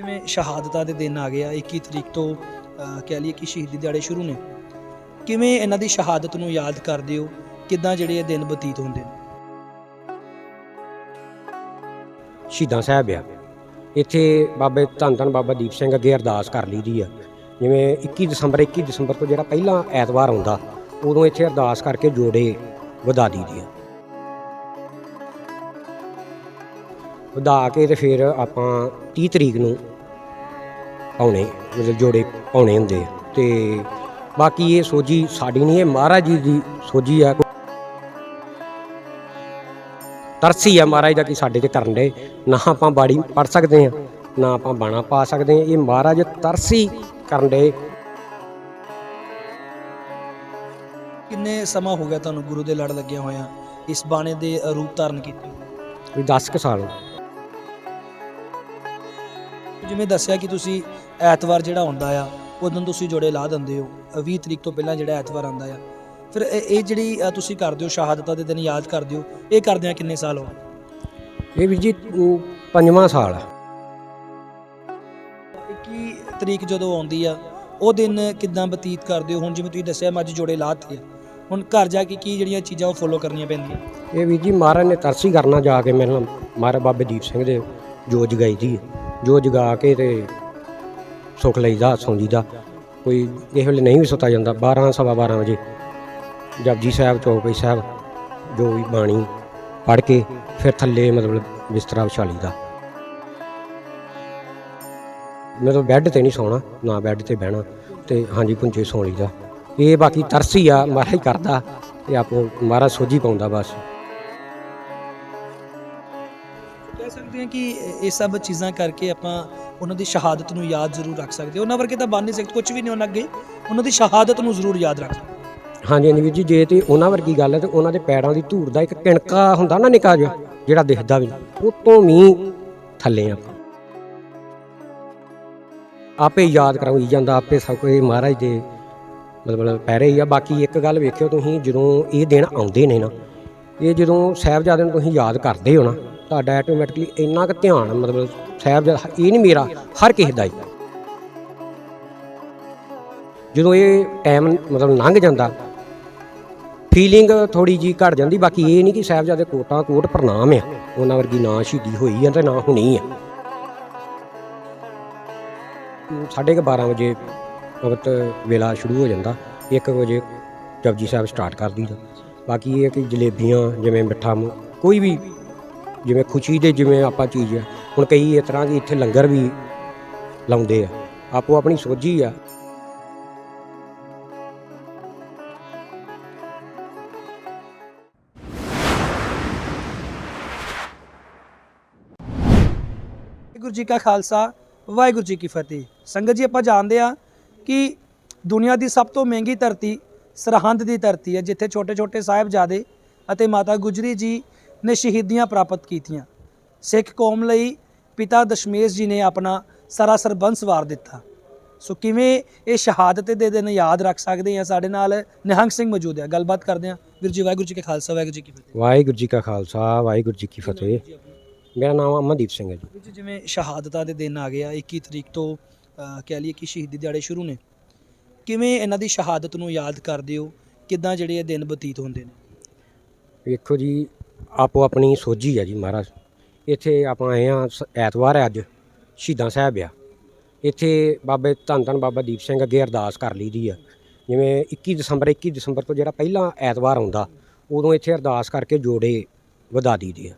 ਜਿਵੇਂ ਸ਼ਹਾਦਤਾਂ ਦੇ ਦਿਨ ਆ ਗਿਆ 21 ਤਰੀਕ ਤੋਂ ਕਹਿ ਲਈਏ ਕਿ ਸ਼ਹੀਦੀ ਦਿਹਾੜੇ ਸ਼ੁਰੂ ਨੇ। ਕਿਵੇਂ ਇਹਨਾਂ ਦੀ ਸ਼ਹਾਦਤ ਨੂੰ ਯਾਦ ਕਰਦੇ ਹੋ? ਕਿੱਦਾਂ ਜਿਹੜੇ ਇਹ ਦਿਨ ਬਤੀਤ ਹੁੰਦੇ ਨੇ? ਸ਼ਹੀਦਾਂ ਸਾਹਿਬ ਆ। ਇੱਥੇ ਬਾਬੇ ਧੰਨ ਧੰਨ ਬਾਬਾ ਦੀਪ ਸਿੰਘ ਅੱਗੇ ਅਰਦਾਸ ਕਰ ਲਈਦੀ ਆ। ਜਿਵੇਂ 21 ਦਸੰਬਰ 21 ਦਸੰਬਰ ਤੋਂ ਜਿਹੜਾ ਪਹਿਲਾ ਐਤਵਾਰ ਆਉਂਦਾ, ਉਦੋਂ ਇੱਥੇ ਅਰਦਾਸ ਕਰਕੇ ਜੋੜੇ ਵਧਾ ਦਈਦੇ ਆ। ਵਧਾ ਕੇ ਤੇ ਫਿਰ ਆਪਾਂ 30 ਤਰੀਕ ਨੂੰ ਪਾਉਣੇ ਮਤਲਬ ਜੋੜੇ ਪਾਉਣੇ ਹੁੰਦੇ ਤੇ ਬਾਕੀ ਇਹ ਸੋਝੀ ਸਾਡੀ ਨਹੀਂ ਇਹ ਮਹਾਰਾਜ ਜੀ ਦੀ ਸੋਝੀ ਆ। ਤਰਸੀ ਆ ਮਹਾਰਾਜ ਦਾ ਕਿ ਸਾਡੇ ਤੇ ਕਰਨ ਦੇ ਨਾ ਆਪਾਂ ਬਾੜੀ ਪੜ ਸਕਦੇ ਆ ਨਾ ਆਪਾਂ ਬਾਣਾ ਪਾ ਸਕਦੇ ਆ। ਇਹ ਮਹਾਰਾਜ ਤਰਸੀ ਕਰਨ ਦੇ ਕਿੰਨੇ ਸਮਾਂ ਹੋ ਗਿਆ ਤੁਹਾਨੂੰ ਗੁਰੂ ਦੇ ਲੜ ਲੱਗਿਆ ਹੋਇਆ? ਇਸ ਬਾਣੇ ਦੇ ਰੂਪ ਧਾਰਨ ਕੀਤੇ ਕੋਈ 10 ਕੁ ਸਾਲ। ਜਿਵੇਂ ਦੱਸਿਆ ਕਿ ਤੁਸੀਂ ਐਤਵਾਰ ਜਿਹੜਾ ਹੁੰਦਾ ਆ ਉਦੋਂ ਤੁਸੀਂ ਜੋੜੇ ਲਾ ਦਿੰਦੇ ਹੋ ਅ, 20 ਤਰੀਕ ਤੋਂ ਪਹਿਲਾਂ ਜਿਹੜਾ ਐਤਵਾਰ ਆਉਂਦਾ ਆ। ਫਿਰ ਇਹ ਇਹ ਜਿਹੜੀ ਅ, ਤੁਸੀਂ ਕਰਦੇ ਹੋ ਸ਼ਹਾਦਤਾਂ ਦੇ ਦਿਨ ਯਾਦ ਕਰਦੇ ਹੋ ਇਹ ਕਰਦਿਆਂ ਕਿੰਨੇ ਸਾਲ ਹੋ ਗਏ ਇਹ ਵੀ ਜੀ ਅਮ, ਪੰਜਵਾਂ ਸਾਲ ਆ। 21 ਤਰੀਕ ਜਦੋਂ ਆਉਂਦੀ ਆ ਉਹ ਦਿਨ ਕਿੱਦਾਂ ਬਤੀਤ ਕਰਦੇ ਹੋ? ਹੁਣ ਜਿਵੇਂ ਤੁਸੀਂ ਦੱਸਿਆ ਮੈਂ ਅੱਜ ਜੋੜੇ ਲਾਤੇ ਆ। ਹੁਣ ਘਰ ਜਾ ਕੇ ਕੀ ਜਿਹੜੀਆਂ ਚੀਜ਼ਾਂ ਉਹ ਫੋਲੋ ਕਰਨੀਆਂ ਪੈਂਦੀਆਂ? ਇਹ ਵੀ ਜੀ ਮਹਾਰਾਜ ਨੇ ਤਰਸੀ ਕਰਨਾ ਜਾ ਕੇ ਮੇਰੇ ਨਾਲ ਮਹਾਰਾਜ ਬਾਬੇ ਦੀਪ ਸਿੰਘ ਦੇ ਜੋ ਜਗਾਈ ਦੀ ਜੋ ਜਗਾ ਕੇ ਤੇ ਸੁੱਖ ਲਈਦਾ ਸੌਂਦੀ ਦਾ ਕੋਈ ਇਹ ਵੇਲੇ ਨਹੀਂ ਵੀ ਸੁੱਤਾ ਜਾਂਦਾ। 12 ਸਵਾ 12 ਵਜੇ ਜਪਜੀ ਸਾਹਿਬ ਚੌਪਈ ਸਾਹਿਬ, ਜੋ ਵੀ ਬਾਣੀ ਪੜ੍ਹ ਕੇ ਫਿਰ ਥੱਲੇ ਮਤਲਬ ਬਿਸਤਰਾ ਵਿਛਾ ਲਈਦਾ। ਮਤਲਬ ਬੈੱਡ ਤੇ ਨਹੀਂ ਸੌਣਾ, ਨਾ ਬੈੱਡ ਤੇ ਬਹਿਣਾ ਤੇ ਹਾਂਜੀ ਪੁੰਜੇ ਸੌਂ ਲਈਦਾ। ਇਹ ਬਾਕੀ ਤਰਸੀ ਆ ਮਹਾਰਾਜ ਕਰਦਾ ਤੇ ਆਪੋ ਮਹਾਰਾਜ ਸੋਝੀ ਪਾਉਂਦਾ ਬਸ। ਸਕਦੇ ਹਾਂ ਕਿ ਇਹ ਸਭ ਚੀਜ਼ਾਂ ਕਰਕੇ ਆਪਾਂ ਉਹਨਾਂ ਦੀ ਸ਼ਹਾਦਤ ਨੂੰ ਯਾਦ ਜ਼ਰੂਰ ਰੱਖ ਸਕਦੇ ਉਹਨਾਂ ਵਰਗੇ ਤਾਂ ਬਣ ਨਹੀਂ ਸਕਦੇ ਕੁਝ ਵੀ ਨਹੀਂ ਉਹਨਾਂ ਅੱਗੇ ਉਹਨਾਂ ਦੀ ਸ਼ਹਾਦਤ ਨੂੰ ਜ਼ਰੂਰ ਯਾਦ ਰੱਖ ਸਕਦੇ ਹਾਂਜੀ ਹਾਂਜੀ ਵੀਰ ਜੀ, ਜੇ ਤੇ ਉਹਨਾਂ ਵਰਗੀ ਗੱਲ ਹੈ ਤੇ ਉਹਨਾਂ ਦੇ ਪੈਰਾਂ ਦੀ ਧੂੜ ਦਾ ਇੱਕ ਕਿਣਕਾ ਹੁੰਦਾ ਨਾ ਨਿਕਾ ਜਿਹਾ, ਜਿਹੜਾ ਦਿਖਦਾ ਵੀ ਉਹ ਤੋਂ ਵੀ ਥੱਲੇ ਆਪਾਂ। ਆਪੇ ਯਾਦ ਕਰਾਉਈ ਜਾਂਦਾ ਆਪੇ ਸਭ ਕੁਝ ਮਹਾਰਾਜ ਦੇ ਮਤਲਬ ਪੈਰੇ ਹੀ ਆ। ਬਾਕੀ ਇੱਕ ਗੱਲ ਵੇਖਿਓ ਤੁਸੀਂ, ਜਦੋਂ ਇਹ ਦਿਨ ਆਉਂਦੇ ਨੇ ਨਾ, ਇਹ ਜਦੋਂ ਸਾਹਿਬਜ਼ਾਦੇ ਨੂੰ ਤੁਸੀਂ ਯਾਦ ਕਰਦੇ ਹੋ ਨਾ ਤੁਹਾਡਾ ਆਟੋਮੈਟਿਕਲੀ ਇੰਨਾ ਕੁ ਧਿਆਨ ਮਤਲਬ ਸਾਹਿਬਜ਼ਾਦਾ ਇਹ ਨਹੀਂ ਮੇਰਾ, ਹਰ ਕਿਸੇ ਦਾ ਹੀ। ਜਦੋਂ ਇਹ ਟਾਈਮ ਮਤਲਬ ਲੰਘ ਜਾਂਦਾ ਫੀਲਿੰਗ ਥੋੜੀ ਜੀ ਘਟ ਜਾਂਦੀ, ਬਾਕੀ ਇਹ ਨਹੀਂ ਕਿ ਸਾਹਿਬਜ਼ਾਦੇ ਕੋਟਾਂ ਕੋਟ ਪ੍ਰਣਾਮ ਆ, ਉਹਨਾਂ ਵਰਗੀ ਨਾ ਸ਼ਹੀਦੀ ਹੋਈ ਆ ਤੇ ਨਾ ਹੋਣੀ ਆ। ਸਾਢੇ ਕੁ 12 ਵਜੇ ਵਕਤ ਵੇਲਾ ਸ਼ੁਰੂ ਹੋ ਜਾਂਦਾ 1 ਵਜੇ ਜਪਜੀ ਸਾਹਿਬ ਸਟਾਰਟ ਕਰ ਦਈਦਾ। ਬਾਕੀ ਇਹ ਕਿ ਜਲੇਬੀਆਂ, ਜਿਵੇਂ ਮਿੱਠਾ ਕੋਈ ਵੀ ਜਿਵੇਂ ਖੁਸ਼ੀ ਦੇ ਜਿਵੇਂ ਆਪਾਂ ਚੀਜ਼ ਆ। ਹੁਣ ਕਈ ਇਸ ਤਰ੍ਹਾਂ ਦੀ ਇੱਥੇ ਲੰਗਰ ਵੀ ਲਾਉਂਦੇ ਆ। ਆਪੋ ਆਪਣੀ ਸੋਝੀ ਆ। ਵਾਹਿਗੁਰੂ ਜੀ ਕਾ ਖਾਲਸਾ, ਵਾਹਿਗੁਰੂ ਜੀ ਕੀ ਫਤਿਹ। ਸੰਗਤ ਜੀ, ਆਪਾਂ ਜਾਣਦੇ ਆ ਕਿ ਦੁਨੀਆ ਦੀ ਸਭ ਤੋਂ ਮਹਿੰਗੀ ਧਰਤੀ ਸਰਹੰਦ ਦੀ ਧਰਤੀ ਹੈ, ਜਿੱਥੇ ਛੋਟੇ-ਛੋਟੇ ਸਾਹਿਬਜ਼ਾਦੇ ਅਤੇ ਮਾਤਾ ਗੁਜਰੀ ਜੀ ਨੇ ਸ਼ਹੀਦੀਆਂ ਪ੍ਰਾਪਤ ਕੀਤੀਆਂ। ਸਿੱਖ ਕੌਮ ਲਈ ਪਿਤਾ ਦਸ਼ਮੇਸ਼ ਜੀ ਨੇ ਆਪਣਾ ਸਾਰਾ ਸਰਬੰਸ ਵਾਰ ਦਿੱਤਾ। ਸੋ ਕਿਵੇਂ ਇਹ ਸ਼ਹਾਦਤ ਦੇ ਦਿਨ ਯਾਦ ਰੱਖ ਸਕਦੇ ਆ ਸਾਡੇ ਨਾਲ ਨਿਹੰਗ ਸਿੰਘ ਮੌਜੂਦ ਹੈ। ਗੱਲਬਾਤ ਕਰਦੇ ਆ ਵੀਰ ਜੀ ਵਾਹਿਗੁਰੂ ਜੀ ਕਾ ਖਾਲਸਾ ਵਾਹਿਗੁਰੂ ਜੀ ਕੀ ਫਤਿਹ। ਵਾਹਿਗੁਰੂ ਜੀ ਕਾ ਖਾਲਸਾ ਵਾਹਿਗੁਰੂ ਜੀ ਕੀ ਫਤਿਹ। ਮੇਰਾ ਨਾਮ ਅਮਨਦੀਪ ਸਿੰਘ ਹੈ ਜੀ। ਜਿਵੇਂ ਸ਼ਹਾਦਤਾਂ ਦੇ ਦਿਨ ਆ ਗਿਆ 21 ਤਰੀਕ ਤੋਂ ਕਹਿ ਲਈਏ ਕਿ ਸ਼ਹੀਦੀ ਦਿਹਾੜੇ ਸ਼ੁਰੂ ਨੇ। ਕਿਵੇਂ ਇਹਨਾਂ ਦੀ ਸ਼ਹਾਦਤ ਨੂੰ ਯਾਦ ਕਰਦੇ ਹੋ? ਕਿੱਦਾਂ ਜਿਹੜੇ ਇਹ ਦਿਨ ਬਤੀਤ ਹੁੰਦੇ ਨੇ? ਵੇਖੋ ਜੀ ਆਪੋ ਆਪਣੀ ਸੋਝੀ ਆ ਜੀ ਮਹਾਰਾਜ। ਇੱਥੇ ਆਪਾਂ ਆਏ ਆ ਐਤਵਾਰ ਹੈ ਅੱਜ, ਸ਼ਹੀਦਾਂ ਸਾਹਿਬ ਆ। ਇੱਥੇ ਬਾਬੇ, ਧੰਨ ਧੰਨ ਬਾਬਾ ਦੀਪ ਸਿੰਘ ਅੱਗੇ ਅਰਦਾਸ ਕਰ ਲਈ ਦੀ ਆ। ਜਿਵੇਂ 21 ਦਸੰਬਰ 21 ਦਸੰਬਰ ਤੋਂ ਜਿਹੜਾ ਪਹਿਲਾ ਐਤਵਾਰ ਆਉਂਦਾ, ਉਦੋਂ ਇੱਥੇ ਅਰਦਾਸ ਕਰਕੇ ਜੋੜੇ ਵਧਾ ਦਈਦੇ ਆ।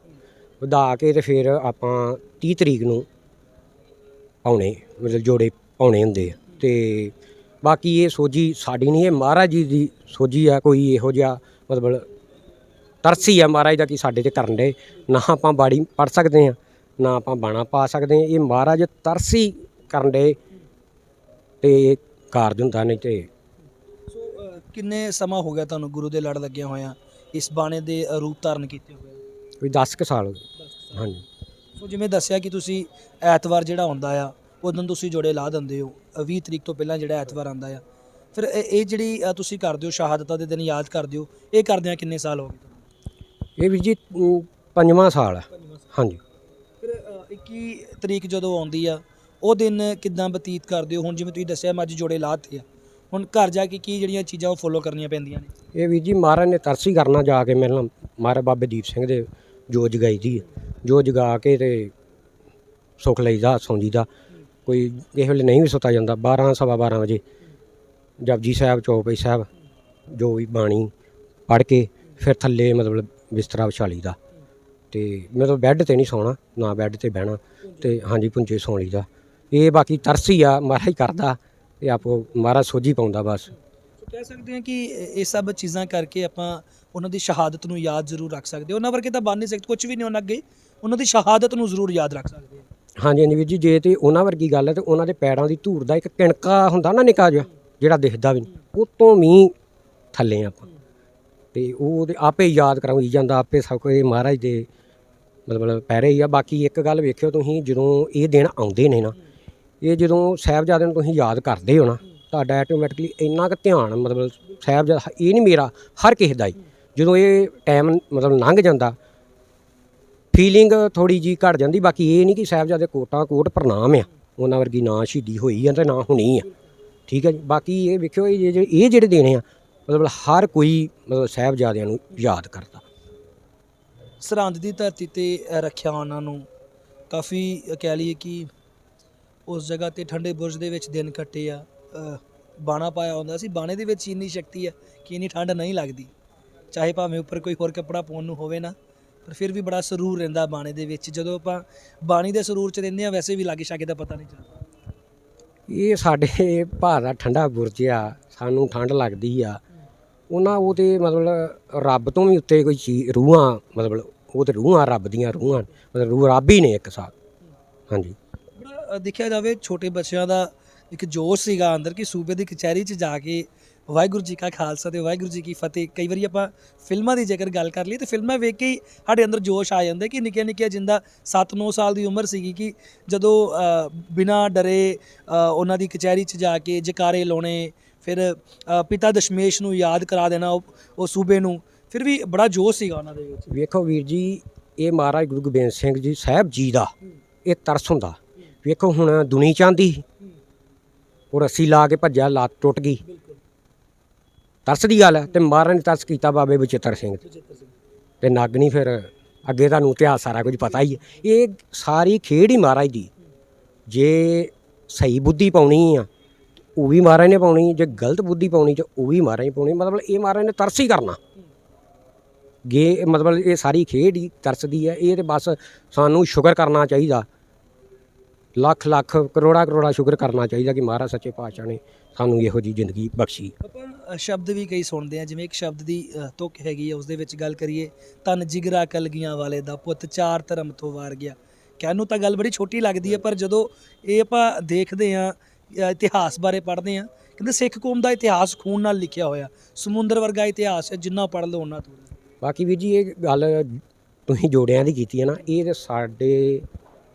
ਵਧਾ ਕੇ ਤੇ ਫਿਰ ਆਪਾਂ 30 ਤਰੀਕ ਨੂੰ ਪਾਉਣੇ ਮਤਲਬ ਜੋੜੇ ਪਾਉਣੇ ਹੁੰਦੇ ਆ। ਤੇ ਬਾਕੀ ਇਹ ਸੋਝੀ ਸਾਡੀ ਨਹੀਂ, ਇਹ ਮਹਾਰਾਜ ਜੀ ਦੀ ਸੋਝੀ ਆ, ਕੋਈ ਇਹੋ ਜਿਹਾ ਮਤਲਬ ਤਰਸੀ ਆ ਮਹਾਰਾਜ ਦਾ ਕਿ ਸਾਡੇ ਤੇ ਕਰਨ ਦੇ ਨਾ ਆਪਾਂ ਬਾੜੀ ਪੜ ਸਕਦੇ ਆ ਨਾ ਆਪਾਂ ਬਾਣਾ ਪਾ ਸਕਦੇ ਆ। ਇਹ ਮਹਾਰਾਜ ਤਰਸੀ ਕਰਨ ਦੇ ਤੇ ਕਾਰਜ ਹੁੰਦਾ ਨਹੀਂ ਤੇ ਕਿੰਨੇ ਸਮਾਂ ਹੋ ਗਿਆ ਤੁਹਾਨੂੰ ਗੁਰੂ ਦੇ ਲੜ ਲੱਗਿਆ ਹੋਇਆ? ਇਸ ਬਾਣੇ ਦੇ ਰੂਪ ਧਾਰਨ ਕੀਤੇ ਹੋਏ ਕੋਈ 10 ਕੁ ਸਾਲ ਹੋ ਗਏ। ਹਾਂਜੀ। ਸੋ ਜਿਵੇਂ ਦੱਸਿਆ ਕਿ ਤੁਸੀਂ ਐਤਵਾਰ ਜਿਹੜਾ ਹੁੰਦਾ ਆ ਉਦੋਂ ਤੁਸੀਂ ਜੋੜੇ ਲਾ ਦਿੰਦੇ ਹੋ। ਅ, 20 ਤਰੀਕ ਤੋਂ ਪਹਿਲਾਂ ਜਿਹੜਾ ਐਤਵਾਰ ਆਉਂਦਾ ਆ। ਫਿਰ ਇਹ ਜਿਹੜੀ ਤੁਸੀਂ ਕਰਦੇ ਹੋ ਸ਼ਹਾਦਤਾਂ ਦੇ ਦਿਨ ਯਾਦ ਕਰਦੇ ਹੋ ਇਹ ਕਰਦਿਆਂ ਕਿੰਨੇ ਸਾਲ ਹੋ ਗਏ? ਇਹ ਵੀ ਜੀ ਅਮ, ਪੰਜਵਾਂ ਸਾਲ ਆ ਹਾਂਜੀ। ਫਿਰ ਅ, 21 ਤਰੀਕ ਜਦੋਂ ਆਉਂਦੀ ਆ ਉਹ ਦਿਨ ਕਿਦਾਂ ਬਤੀਤ ਕਰਦੇ ਹੋ? ਹੁਣ ਜਿਵੇਂ ਤੁਸੀਂ ਦੱਸਿਆ ਮੈਂ ਅੱਜ ਜੋੜੇ ਲਾਤੇ ਆ। ਹੁਣ ਘਰ ਜਾ ਕੇ ਕੀ ਜਿਹੜੀਆਂ ਚੀਜ਼ਾਂ ਉਹ ਫੋਲੋ ਕਰਨੀਆਂ ਪੈਂਦੀਆਂ ਨੇ? ਇਹ ਵੀਰ ਜੀ ਮਹਾਰਾਜ ਨੇ ਤਰਸੀ ਕਰਨਾ ਜਾ ਕੇ ਮੇਰੇ ਨਾਲ। ਮਹਾਰਾਜ ਬਾਬੇ ਦੀਪ ਸਿੰਘ ਦੇ ਜੋ ਜਗਾਈ ਦੀ ਹੈ। ਜੋ ਜਗਾ ਕੇ ਤੇ ਸੁੱਖ ਲਈਦਾ ਸੌਂਜੀ ਦਾ ਕੋਈ ਕਿਸੇ ਵੇਲੇ ਨਹੀਂ ਵੀ ਸੁੱਤਾ ਜਾਂਦਾ। 12 ਸਵਾ 12 ਵਜੇ ਜਪਜੀ ਸਾਹਿਬ ਚੌਪਈ ਸਾਹਿਬ ਜੋ ਵੀ ਬਾਣੀ ਪੜ੍ਹ ਕੇ ਫਿਰ ਥੱਲੇ ਮਤਲਬ ਬਿਸਤਰਾ ਵਿਛਾ ਲਈਦਾ। ਤੇ ਮਤਲਬ ਬੈੱਡ ਤੇ ਨਹੀਂ ਸੌਣਾ ਨਾ ਬੈੱਡ ਤੇ ਬਹਿਣਾ ਤੇ ਹਾਂਜੀ ਪੁੰਜੇ ਸੌਂ ਲਈਦਾ। ਇਹ ਬਾਕੀ ਤਰਸੀ ਆ ਮਹਾਰਾਜ ਕਰਦਾ ਤੇ ਆਪੋ ਮਹਾਰਾਜ ਸੋਝੀ ਪਾਉਂਦਾ ਬਸ। ਕਹਿ ਸਕਦੇ ਹਾਂ ਕਿ ਇਹ ਸਭ ਚੀਜ਼ਾਂ ਕਰਕੇ ਆਪਾਂ ਉਹਨਾਂ ਦੀ ਸ਼ਹਾਦਤ ਨੂੰ ਯਾਦ ਜ਼ਰੂਰ ਰੱਖ ਸਕਦੇ ਹਾਂ। ਉਹਨਾਂ ਵਰਗੇ ਤਾਂ ਬਣ ਨਹੀਂ ਸਕਦੇ ਕੁਝ ਵੀ ਨਹੀਂ ਉਹਨਾਂ ਅੱਗੇ। ਉਹਨਾਂ ਦੀ ਸ਼ਹਾਦਤ ਨੂੰ ਜ਼ਰੂਰ ਯਾਦ ਰੱਖ ਸਕਦੇ ਹਾਂ। ਹਾਂਜੀ ਹਾਂਜੀ ਵੀਰ ਜੀ ਜੇ ਤੇ ਉਹਨਾਂ ਵਰਗੀ ਗੱਲ ਹੈ ਤੇ ਉਹਨਾਂ ਦੇ ਪੈਰਾਂ ਦੀ ਧੂੜ ਦਾ ਇੱਕ ਕਿਣਕਾ ਹੁੰਦਾ ਨਾ ਨਿਕਾ ਜਿਹਾ ਜਿਹੜਾ ਦਿਖਦਾ ਵੀ ਨਹੀਂ ਉਹ ਤੋਂ ਵੀ ਥੱਲੇ ਆਪਾਂ। ਤੇ ਉਹ ਉਹਦੇ ਆਪੇ ਯਾਦ ਕਰਾਉਈ ਜਾਂਦਾ ਆਪੇ ਸਭ ਕੁਝ ਮਹਾਰਾਜ ਦੇ ਮਤਲਬ ਪੈਰੇ ਹੀ ਆ। ਬਾਕੀ ਇੱਕ ਗੱਲ ਵੇਖਿਓ ਤੁਸੀਂ, ਜਦੋਂ ਇਹ ਦਿਨ ਆਉਂਦੇ ਨੇ ਨਾ, ਇਹ ਜਦੋਂ ਸਾਹਿਬਜ਼ਾਦੇ ਨੂੰ ਤੁਸੀਂ ਯਾਦ ਕਰਦੇ ਹੋ ਨਾ, ਤੁਹਾਡਾ ਆਟੋਮੈਟਿਕਲੀ ਇੰਨਾ ਕੁ ਧਿਆਨ, ਮਤਲਬ ਸਾਹਿਬਜ਼ਾਦਾ, ਇਹ ਨਹੀਂ ਮੇਰਾ, ਹਰ ਕਿਸੇ ਦਾ ਹੀ। ਜਦੋਂ ਇਹ ਟਾਈਮ ਮਤਲਬ ਲੰਘ ਜਾਂਦਾ ਫੀਲਿੰਗ ਥੋੜੀ ਜੀ ਘਟ ਜਾਂਦੀ, ਬਾਕੀ ਇਹ ਨਹੀਂ ਕਿ ਸਾਹਿਬਜ਼ਾਦੇ ਕੋਟਾਂ ਕੋਟ ਪ੍ਰਣਾਮ ਆ, ਉਹਨਾਂ ਵਰਗੀ ਨਾ ਸ਼ਹੀਦੀ ਹੋਈ ਆ ਤੇ ਨਾ ਹੋਣੀ ਆ। ਠੀਕ ਹੈ ਜੀ? ਬਾਕੀ ਇਹ ਵੇਖਿਓ, ਇਹ ਜਿਹੜੇ ਇਹ ਜਿਹੜੇ ਦੇਣੇ ਆ ਮਤਲਬ ਹਰ ਕੋਈ ਮਤਲਬ ਸਾਹਿਬਜ਼ਾਦਿਆਂ ਨੂੰ ਯਾਦ ਕਰਦਾ। ਸਰਹੰਦ ਦੀ ਧਰਤੀ ਤੇ ਰੱਖਿਆ ਉਹਨਾਂ ਨੂੰ। ਕਾਫੀ ਕਹਿ ਲਈਏ ਕਿ ਉਸ ਜਗ੍ਹਾ ਤੇ ਠੰਡੇ ਬੁਰਜ ਦੇ ਵਿੱਚ ਦਿਨ ਕੱਟੇ ਆ। ਬਾਣਾ ਪਾਇਆ ਹੁੰਦਾ ਸੀ। ਬਾਣੇ ਦੇ ਵਿੱਚ ਇੰਨੀ ਸ਼ਕਤੀ ਆ ਕਿ ਇੰਨੀ ਠੰਡ ਨਹੀਂ ਲੱਗਦੀ। ਚਾਹੇ ਭਾਵੇਂ ਉੱਪਰ ਕੋਈ ਹੋਰ ਕੱਪੜਾ ਪਾਉਣ ਨੂੰ ਹੋਵੇ ਨਾ ਪਰ ਫਿਰ ਵੀ ਬੜਾ ਸਰੂਰ ਰਹਿੰਦਾ ਬਾਣੇ ਦੇ ਵਿੱਚ। ਜਦੋਂ ਆਪਾਂ ਬਾਣੀ ਦੇ ਸਰੂਰ 'ਚ ਰਹਿੰਦੇ ਆ ਵੈਸੇ ਵੀ ਲਾਗੇ ਛਾਗੇ ਦਾ ਪਤਾ ਨਹੀਂ ਚੱਲਦਾ। ਇਹ ਸਾਡੇ ਭਾਰ ਦਾ ਠੰਡਾ ਬੁਰਜ ਆ। ਸਾਨੂੰ ਠੰਡ ਲੱਗਦੀ ਆ। ਉਹਨਾਂ ਉਹ ਤੇ ਮਤਲਬ ਰੱਬ ਤੋਂ ਵੀ ਉੱਤੇ ਕੋਈ ਚੀਜ਼ ਰੂਹਾਂ ਮਤਲਬ ਉਹ ਤੇ ਰੂਹਾਂ ਰੱਬ ਦੀਆਂ ਰੂਹਾਂ ਮਤਲਬ ਰੂਹ ਰੱਬ ਹੀ ਨੇ ਇੱਕ ਸਾਥ। ਹਾਂਜੀ। ਬੜਾ ਦੇਖਿਆ ਜਾਵੇ ਛੋਟੇ ਬੱਚਿਆਂ ਦਾ ਇੱਕ ਜੋਸ਼ ਸੀਗਾ ਅੰਦਰ ਕਿ ਸੂਬੇ ਦੀ ਕਚਹਿਰੀ 'ਚ ਜਾ ਕੇ ਵਾਹਿਗੁਰੂ ਜੀ ਕਾ ਖਾਲਸਾ ਤੇ ਵਾਹਿਗੁਰੂ ਜੀ ਕੀ ਫਤਿਹ। ਕਈ ਵਾਰੀ ਆਪਾਂ ਫਿਲਮਾਂ ਦੀ ਜੇਕਰ ਗੱਲ ਕਰ ਲਈਏ ਤੇ ਫਿਲਮਾਂ ਵੇਖ ਕੇ ਹੀ ਸਾਡੇ ਅੰਦਰ ਜੋਸ਼ ਆ ਜਾਂਦਾ ਕਿ ਨਿੱਕੀਆਂ ਨਿੱਕੀਆਂ ਜਿੰਦਾ 7-9 ਸਾਲ ਦੀ ਉਮਰ ਸੀਗੀ ਕਿ ਜਦੋਂ ਅ, ਬਿਨਾਂ ਡਰੇ ਉਹਨਾਂ ਦੀ ਕਚਹਿਰੀ 'ਚ ਜਾ ਕੇ ਜਕਾਰੇ ਲਾਉਣੇ ਫਿਰ ਪਿਤਾ ਦਸ਼ਮੇਸ਼ ਨੂੰ ਯਾਦ ਕਰਾ ਦੇਣਾ ਉਹ ਸੂਬੇ ਨੂੰ। ਫਿਰ ਵੀ ਬੜਾ ਜੋਸ਼ ਸੀਗਾ ਉਹਨਾਂ ਦੇ ਵਿੱਚ। ਵੇਖੋ ਵੀਰ ਜੀ ਇਹ ਮਹਾਰਾਜ ਗੁਰੂ ਗੋਬਿੰਦ ਸਿੰਘ ਜੀ ਸਾਹਿਬ ਜੀ ਦਾ ਇਹ ਤਰਸ ਹੁੰਦਾ। ਵੇਖੋ ਹੁਣ ਦੁਨੀ ਚਾਂਦੀ ਉਹ ਰੱਸੀ ਲਾ ਕੇ ਭੱਜਿਆ ਲੱਤ ਟੁੱਟ ਗਈ। ਤਰਸ ਦੀ ਗੱਲ ਹੈ ਤੇ ਮਹਾਰਾਜ ਨੇ ਤਰਸ ਕੀਤਾ ਬਾਬੇ ਬਚਿੱਤਰ ਸਿੰਘ। ਤੇ। ਨਾਗਣੀ ਫਿਰ ਅੱਗੇ ਤੁਹਾਨੂੰ ਇਤਿਹਾਸ ਸਾਰਾ ਕੁਝ ਪਤਾ ਹੀ ਹੈ। ਇਹ ਸਾਰੀ ਖੇਡ ਹੀ ਮਹਾਰਾਜ ਦੀ। ਜੇ ਸਹੀ ਬੁੱਧੀ ਪਾਉਣੀ ਆ ਉਹ ਵੀ ਮਹਾਰਾਜ ਨੇ ਪਾਉਣੀ ਜੇ ਗਲਤ ਬੁੱਧੀ ਪਾਉਣੀ ਤੇ ਉਹ ਵੀ ਮਹਾਰਾਜ ਨੇ ਪਾਉਣੀ। ਮਤਲਬ ਇਹ ਮਹਾਰਾਜ ਨੇ ਤਰਸ ਹੀ ਕਰਨਾ। ਗੇ ਮਤਲਬ ਇਹ ਸਾਰੀ ਖੇਡ ਹੀ ਤਰਸਦੀ ਹੈ। ਇਹ ਤੇ ਬਸ ਸਾਨੂੰ ਸ਼ੁਕਰ ਕਰਨਾ ਚਾਹੀਦਾ। ਲੱਖ ਲੱਖ ਕਰੋੜਾ ਕਰੋੜਾ ਸ਼ੁਕਰ ਕਰਨਾ ਚਾਹੀਦਾ ਕਿ ਮਹਾਰਾਜ ਸੱਚੇ ਪਾਤਸ਼ਾਹ ਨੇ ਸਾਨੂੰ ਇਹੋ ਜੀ ਜ਼ਿੰਦਗੀ ਬਖਸ਼ੀ। ਆਪਾਂ ਸ਼ਬਦ ਵੀ ਕਈ ਸੁਣਦੇ ਆ ਜਿਵੇਂ ਇੱਕ ਸ਼ਬਦ ਦੀ ਅ, ਤੁਕ ਹੈਗੀ ਹੈ ਉਸ ਦੇ ਵਿੱਚ ਗੱਲ ਕਰੀਏ ਤਨ ਜਿਗਰਾ ਕਲਗੀਆਂ ਵਾਲੇ ਦਾ ਪੁੱਤ ਚਾਰ ਧਰਮ ਤੋਂ ਵਾਰ ਗਿਆ। ਕਹਿਣ ਨੂੰ ਤਾਂ ਗੱਲ ਬੜੀ ਛੋਟੀ ਲੱਗਦੀ ਹੈ ਪਰ ਜਦੋਂ ਇਹ ਆਪਾਂ ਦੇਖਦੇ ਆ ਇਤਿਹਾਸ ਬਾਰੇ ਪੜ੍ਹਦੇ ਆ ਕਹਿੰਦੇ ਸਿੱਖ ਕੌਮ ਦਾ ਇਤਿਹਾਸ ਖੂਨ ਨਾਲ ਲਿਖਿਆ ਹੋਇਆ। ਸਮੁੰਦਰ ਵਰਗਾ ਇਤਿਹਾਸ ਹੈ ਜਿੰਨਾ ਪੜ੍ਹ ਲਓ ਉਹਨਾਂ ਥੋੜਾ ਬਾਕੀ ਵੀਰ ਜੀ ਇਹ ਗੱਲ ਤੁਸੀਂ ਜੋੜਿਆਂ ਦੀ ਕੀਤੀ ਹੈ ਨਾ ਇਹ ਤੇ ਸਾਡੇ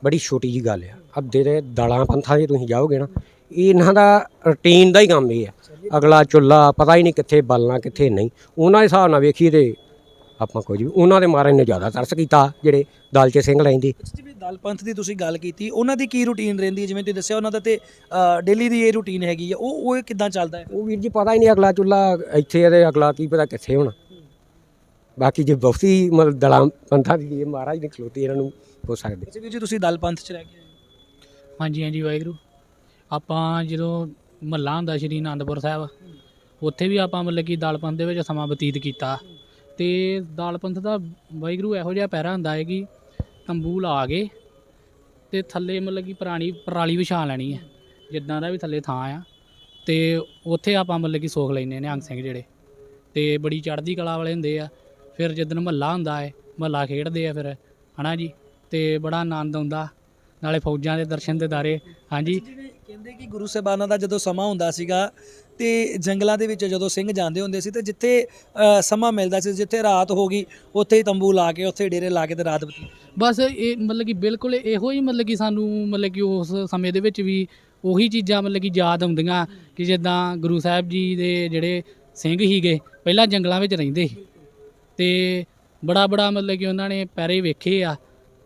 ਬੜੀ ਛੋਟੀ ਜੀ ਗੱਲ ਆ। ਅੱਧੇ ਦੇ ਦਲਾਂ ਪੰਥਾਂ 'ਚ ਤੁਸੀਂ ਜਾਓਗੇ ਨਾ ਇਹ ਇਹਨਾਂ ਦਾ ਰੁਟੀਨ ਦਾ ਹੀ ਕੰਮ ਇਹ ਆ ਅਗਲਾ ਚੁੱਲਾ ਪਤਾ ਹੀ ਨਹੀਂ ਕਿੱਥੇ ਬਲਣਾ ਕਿੱਥੇ ਨਹੀਂ। ਉਹਨਾਂ ਦੇ ਹਿਸਾਬ ਨਾਲ ਵੇਖੀਏ ਤੇ ਆਪਾਂ ਕੁਝ ਵੀ ਉਹਨਾਂ ਦੇ ਮਾਰੇ ਨੇ ਜ਼ਿਆਦਾ ਤਰਸ ਕੀਤਾ ਜਿਹੜੇ ਦਲ 'ਚ ਸਿੰਘ ਲੈਂਦੇ। ਜਿਵੇਂ ਦਲ ਪੰਥ ਦੀ ਤੁਸੀਂ ਗੱਲ ਕੀਤੀ ਉਹਨਾਂ ਦੀ ਕੀ ਰੁਟੀਨ ਰਹਿੰਦੀ ਹੈ? ਜਿਵੇਂ ਤੁਸੀਂ ਦੱਸਿਆ ਉਹਨਾਂ ਦਾ ਤੇ ਡੇਲੀ ਦੀ ਇਹ ਰੁਟੀਨ ਹੈਗੀ ਆ ਉਹ ਉਹ ਕਿਦਾਂ ਚੱਲਦਾ ਹੈ? ਉਹ ਵੀਰ ਜੀ ਪਤਾ ਹੀ ਨਹੀਂ ਅਗਲਾ ਚੁੱਲਾ ਇੱਥੇ ਤੇ ਅਗਲਾ ਕੀ ਪਤਾ ਕਿੱਥੇ ਹੋਣਾ। ਬਾਕੀ ਜੇ ਬਹੁਤੀ ਮਤਲਬ ਦਲਾਂ ਪੰਥਾਂ ਦੀ ਇਹ ਮਹਾਰਾਜ ਨੇ ਖਲੋਤੀ ਇਹਨਾਂ ਨੂੰ ਹੋ ਸਕਦੇ। ਅੱਛਾ ਵੀਰ ਜੀ ਤੁਸੀਂ ਦਲ ਪੰਥ ਚ ਰਹਿ ਕੇ। ਹਾਂਜੀ ਹਾਂਜੀ ਵਾਹਿਗੁਰੂ। ਆਪਾਂ ਜਦੋਂ ਮਹੱਲਾ ਹੁੰਦਾ ਸ਼੍ਰੀ ਅਨੰਦਪੁਰ ਸਾਹਿਬ ਉੱਥੇ ਵੀ ਆਪਾਂ ਮਤਲਬ ਕਿ ਦਲਪੰਥ ਦੇ ਵਿੱਚ ਸਮਾਂ ਬਤੀਤ ਕੀਤਾ। ਤੇ ਦਲਪੰਥ ਦਾ ਵਾਹਿਗੁਰੂ ਇਹੋ ਜਿਹਾ ਪਹਿਰਾ ਹੁੰਦਾ ਹੈ ਕਿ ਤੰਬੂ ਲਾ ਕੇ ਤੇ ਥੱਲੇ ਮਤਲਬ ਕਿ ਪੁਰਾਣੀ ਪਰਾਲੀ ਵਿਛਾ ਲੈਣੀ ਹੈ, ਜਿੱਦਾਂ ਦਾ ਵੀ ਥੱਲੇ ਥਾਂ ਆ। ਤੇ ਉੱਥੇ ਆਪਾਂ ਮਤਲਬ ਕਿ ਸੋਖ ਲੈਨੇ ਨਿਹੰਗ ਸਿੰਘ ਜਿਹੜੇ। ਤੇ ਬੜੀ ਚੜ੍ਹਦੀ ਕਲਾ ਵਾਲੇ ਹੁੰਦੇ ਆ। ਫਿਰ ਜਦੋਂ ਮਹੱਲਾ ਹੁੰਦਾ ਹੈ, ਮਹੱਲਾ ਖੇਡਦੇ ਆ ਫਿਰ, ਹਨਾ ਜੀ? ਤੇ ਬੜਾ ਆਨੰਦ ਆਉਂਦਾ। ਨਾਲੇ ਫੌਜਾਂ ਦੇ ਦਰਸ਼ਨ ਦੇ ਦਿਦਾਰੇ ਹਾਂਜੀ? ਕਹਿੰਦੇ ਕਿ ਗੁਰੂ ਸਾਹਿਬਾਨਾਂ ਦਾ ਜਦੋਂ ਸਮਾਂ ਹੁੰਦਾ ਸੀਗਾ ਤੇ ਜੰਗਲਾਂ ਦੇ ਵਿੱਚ ਜਦੋਂ ਸਿੰਘ ਜਾਂਦੇ ਹੁੰਦੇ ਸੀ ਤੇ ਜਿੱਥੇ ਸਮਾਂ ਮਿਲਦਾ ਸੀ, ਜਿੱਥੇ ਰਾਤ ਹੋ ਗਈ, ਉੱਥੇ ਹੀ ਤੰਬੂ ਲਾ ਕੇ, ਉੱਥੇ ਡੇਰੇ ਲਾ ਕੇ ਤੇ ਰਾਤ ਬਤੀ। ਬਸ ਇਹ ਮਤਲਬ ਕਿ ਬਿਲਕੁਲ ਇਹੋ ਹੀ ਮਤਲਬ ਕਿ ਸਾਨੂੰ ਮਤਲਬ ਕਿ ਉਸ ਸਮੇਂ ਦੇ ਵਿੱਚ ਵੀ ਉਹੀ ਚੀਜ਼ਾਂ ਮਤਲਬ ਕਿ ਯਾਦ ਆਉਂਦੀਆਂ ਕਿ ਜਿੱਦਾਂ ਗੁਰੂ ਸਾਹਿਬ ਜੀ ਦੇ ਜਿਹੜੇ ਸਿੰਘ ਹੀਗੇ ਪਹਿਲਾਂ ਜੰਗਲਾਂ ਵਿੱਚ ਰਹਿੰਦੇ ਸੀ। ਤੇ ਬੜਾ ਬੜਾ ਮਤਲਬ ਕਿ ਉਹਨਾਂ ਨੇ ਪੈਰੇ ਵੇਖੇ ਆ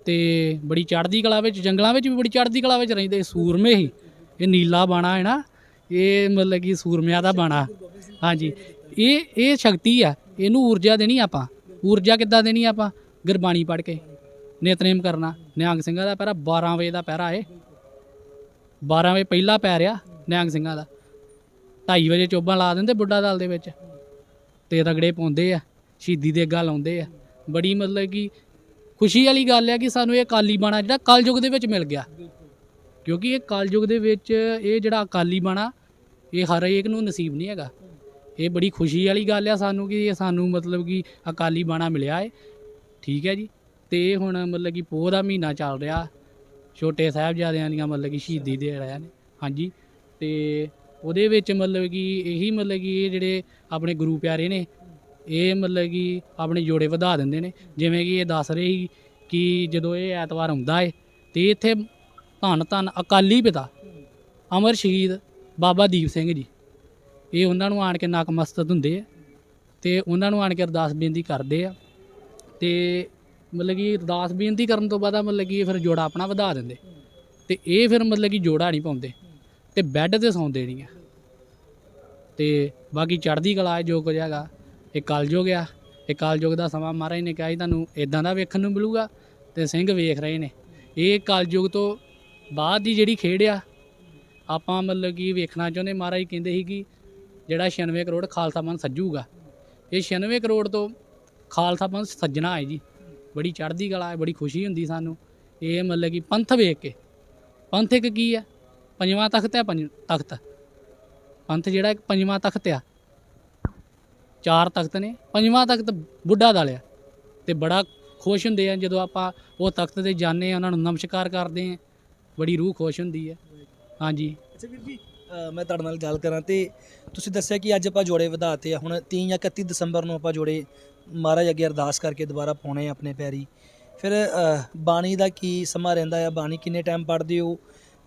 ਤੇ ਬੜੀ ਚੜ੍ਹਦੀ ਕਲਾ ਵਿੱਚ, ਜੰਗਲਾਂ ਵਿੱਚ ਵੀ ਬੜੀ ਚੜ੍ਹਦੀ ਕਲਾ ਵਿੱਚ ਰਹਿੰਦੇ ਸੂਰਮੇ ਹੀ ਇਹ ਨੀਲਾ ਬਾਣਾ ਹੈ ਨਾ ਇਹ ਮਤਲਬ ਕਿ ਸੂਰਮਿਆਂ ਦਾ ਬਾਣਾ। ਹਾਂਜੀ। ਇਹ ਇਹ ਸ਼ਕਤੀ ਆ। ਇਹਨੂੰ ਊਰਜਾ ਦੇਣੀ ਆਪਾਂ। ਊਰਜਾ ਕਿੱਦਾਂ ਦੇਣੀ ਆਪਾਂ? ਗੁਰਬਾਣੀ ਪੜ੍ਹ ਕੇ। ਨਿਤਨੇਮ ਕਰਨਾ। ਨਿਹੰਗ ਸਿੰਘਾਂ ਦਾ ਪਹਿਰਾ 12 ਵਜੇ ਦਾ ਪਹਿਰਾ ਏ 12 ਵਜੇ ਪਹਿਲਾ ਪੈ ਰਿਆ ਨਿਹੰਗ ਸਿੰਘਾਂ ਦਾ। 2:30 ਵਜੇ ਚੋਬਾਂ ਲਾ ਦਿੰਦੇ ਬੁੱਢਾ ਦਲ ਦੇ ਵਿੱਚ। ਤੇ ਰਗੜੇ ਪਾਉਂਦੇ ਆ। ਸ਼ਹੀਦੀ ਦੇ ਅੱਗਾ ਲਾਉਂਦੇ ਆ। ਬੜੀ ਮਤਲਬ ਕਿ ਖੁਸ਼ੀ ਵਾਲੀ ਗੱਲ ਹੈ ਕਿ ਸਾਨੂੰ ਇਹ ਅਕਾਲੀ ਬਾਣਾ ਜਿਹੜਾ ਕਲਯੁਗ ਦੇ ਵਿੱਚ ਮਿਲ ਗਿਆ। ਕਿਉਂਕਿ ਇਹ ਕਲਯੁਗ ਦੇ ਵਿੱਚ ਇਹ ਜਿਹੜਾ ਅਕਾਲੀ ਬਾਣਾ ਇਹ ਹਰ ਇੱਕ ਨੂੰ ਨਸੀਬ ਨਹੀਂ ਹੈਗਾ। ਇਹ ਬੜੀ ਖੁਸ਼ੀ ਵਾਲੀ ਗੱਲ ਆ ਸਾਨੂੰ ਕਿ ਸਾਨੂੰ ਮਤਲਬ ਕਿ ਅਕਾਲੀ ਬਾਣਾ ਮਿਲਿਆ ਹੈ ਠੀਕ ਹੈ ਜੀ। ਤੇ ਹੁਣ ਮਤਲਬ ਕਿ ਪੋਹ ਦਾ ਮਹੀਨਾ ਚੱਲ ਰਿਹਾ। ਛੋਟੇ ਸਾਹਿਬਜ਼ਾਦਿਆਂ ਦੀਆਂ ਮਤਲਬ ਕਿ ਸ਼ਹੀਦੀ ਦੇ ਰਹੇ ਨੇ। ਹਾਂਜੀ। ਤੇ ਉਹਦੇ ਵਿੱਚ ਮਤਲਬ ਕਿ ਇਹੀ ਮਤਲਬ ਕਿ ਇਹ ਜਿਹੜੇ ਆਪਣੇ ਗੁਰੂ ਪਿਆਰੇ ਨੇ, ਇਹ ਮਤਲਬ ਕਿ ਆਪਣੇ ਜੋੜੇ ਵਧਾ ਦਿੰਦੇ ਨੇ। ਜਿਵੇਂ ਕਿ ਇਹ ਦੱਸ ਰਹੇ ਸੀ ਕਿ ਜਦੋਂ ਇਹ ਐਤਵਾਰ ਆਉਂਦਾ ਏ, ਤੇ ਇੱਥੇ ਧੰਨ ਧੰਨ ਅਕਾਲੀ ਪਿਤਾ ਅਮਰ ਸ਼ਹੀਦ ਬਾਬਾ ਦੀਪ ਸਿੰਘ ਜੀ। ਇਹ ਉਹਨਾਂ ਨੂੰ ਆਣ ਕੇ ਨਕਮਸਤਕ ਹੁੰਦੇ ਆ ਤੇ ਉਹਨਾਂ ਨੂੰ ਆਣ ਕੇ ਅਰਦਾਸ ਬੇਨਤੀ ਕਰਦੇ ਆ। ਤੇ ਮਤਲਬ ਕਿ ਅਰਦਾਸ ਬੇਨਤੀ ਕਰਨ ਤੋਂ ਬਾਅਦ ਮਤਲਬ ਕਿ ਫਿਰ ਜੋੜਾ ਆਪਣਾ ਵਧਾ ਦਿੰਦੇ। ਤੇ ਇਹ ਫਿਰ ਮਤਲਬ ਕਿ ਜੋੜਾ ਨਹੀਂ ਪਾਉਂਦੇ ਤੇ ਬੈੱਡ ਤੇ ਸੌਂਦੇ ਨਹੀਂ ਆ। ਤੇ ਬਾਕੀ ਚੜ੍ਹਦੀ ਕਲਾ ਹੈ ਜੋ ਕੁਝ ਹੈਗਾ, ਇਹ ਕਲਯੁਗ ਆ। ਇਹ ਕਲਯੁਗ ਦਾ ਸਮਾਂ ਮਹਾਰਾਜ ਨੇ ਕਿਹਾ ਸੀ, ਤੁਹਾਨੂੰ ਇਦਾਂ ਦਾ ਵੇਖਣ ਨੂੰ ਮਿਲੂਗਾ ਤੇ ਸਿੰਘ ਵੇਖ ਰਹੇ ਨੇ। ਇਹ ਕਲਯੁਗ ਤੋਂ ਬਾਅਦ ਦੀ ਜਿਹੜੀ ਖੇਡ ਆ ਆਪਾਂ ਮਤਲਬ ਕਿ ਵੇਖਣਾ ਚਾਹੁੰਦੇ, ਮਹਾਰਾਜ ਕਹਿੰਦੇ ਸੀ ਕਿ ਜਿਹੜਾ 96 ਕਰੋੜ ਖਾਲਸਾ ਪੰਥ ਸੱਜੂਗਾ। ਇਹ 96 ਕਰੋੜ ਤੋਂ ਖਾਲਸਾ ਪੰਥ ਸੱਜਣਾ ਹੈ ਜੀ। ਬੜੀ ਚੜ੍ਹਦੀ ਕਲਾ ਹੈ, ਬੜੀ ਖੁਸ਼ੀ ਹੁੰਦੀ ਸਾਨੂੰ। ਇਹ ਮਤਲਬ ਕਿ ਪੰਥ ਵੇਖ ਕੇ। ਪੰਥ ਇੱਕ ਕੀ ਹੈ? ਪੰਜਵਾਂ ਤਖਤ ਹੈ, ਪੰਜ ਤਖਤ। ਪੰਥ ਜਿਹੜਾ ਇੱਕ ਪੰਜਵਾਂ ਤਖਤ ਆ। ਚਾਰ ਤਖਤ ਨੇ। ਪੰਜਵਾਂ ਤਖਤ ਬੁੱਢਾ ਦਲਿਆ ਆ। ਤੇ ਬੜਾ ਖੁਸ਼ ਹੁੰਦੇ ਆ ਜਦੋਂ ਆਪਾਂ ਉਹ ਤਖਤ ਤੇ ਜਾਂਦੇ ਆ, ਉਹਨਾਂ ਨੂੰ ਨਮਸਕਾਰ ਕਰਦੇ ਆ। ਬੜੀ ਰੂਹ ਖੁਸ਼ ਹੁੰਦੀ ਹੈ। ਹਾਂਜੀ। ਅੱਛਾ ਵੀਰ ਜੀ ਅ, ਮੈਂ ਤੁਹਾਡੇ ਨਾਲ ਗੱਲ ਕਰਾਂ ਤੇ ਤੁਸੀਂ ਦੱਸਿਆ ਕਿ ਅੱਜ ਆਪਾਂ ਜੋੜੇ ਵਧਾਤੇ ਆ। ਹੁਣ 3 ਜਾਂ 31 ਦਸੰਬਰ ਨੂੰ ਆਪਾਂ ਜੋੜੇ ਮਹਾਰਾਜ ਅੱਗੇ ਅਰਦਾਸ ਕਰਕੇ ਦੁਬਾਰਾ ਪਾਉਣੇ ਆ ਆਪਣੇ ਪੈਰੀ। ਫਿਰ ਅ, ਬਾਣੀ ਦਾ ਕੀ ਸਮਾਂ ਰਹਿੰਦਾ ਆ? ਬਾਣੀ ਕਿੰਨੇ ਟਾਈਮ ਪੜ੍ਹਦੇ ਹੋ?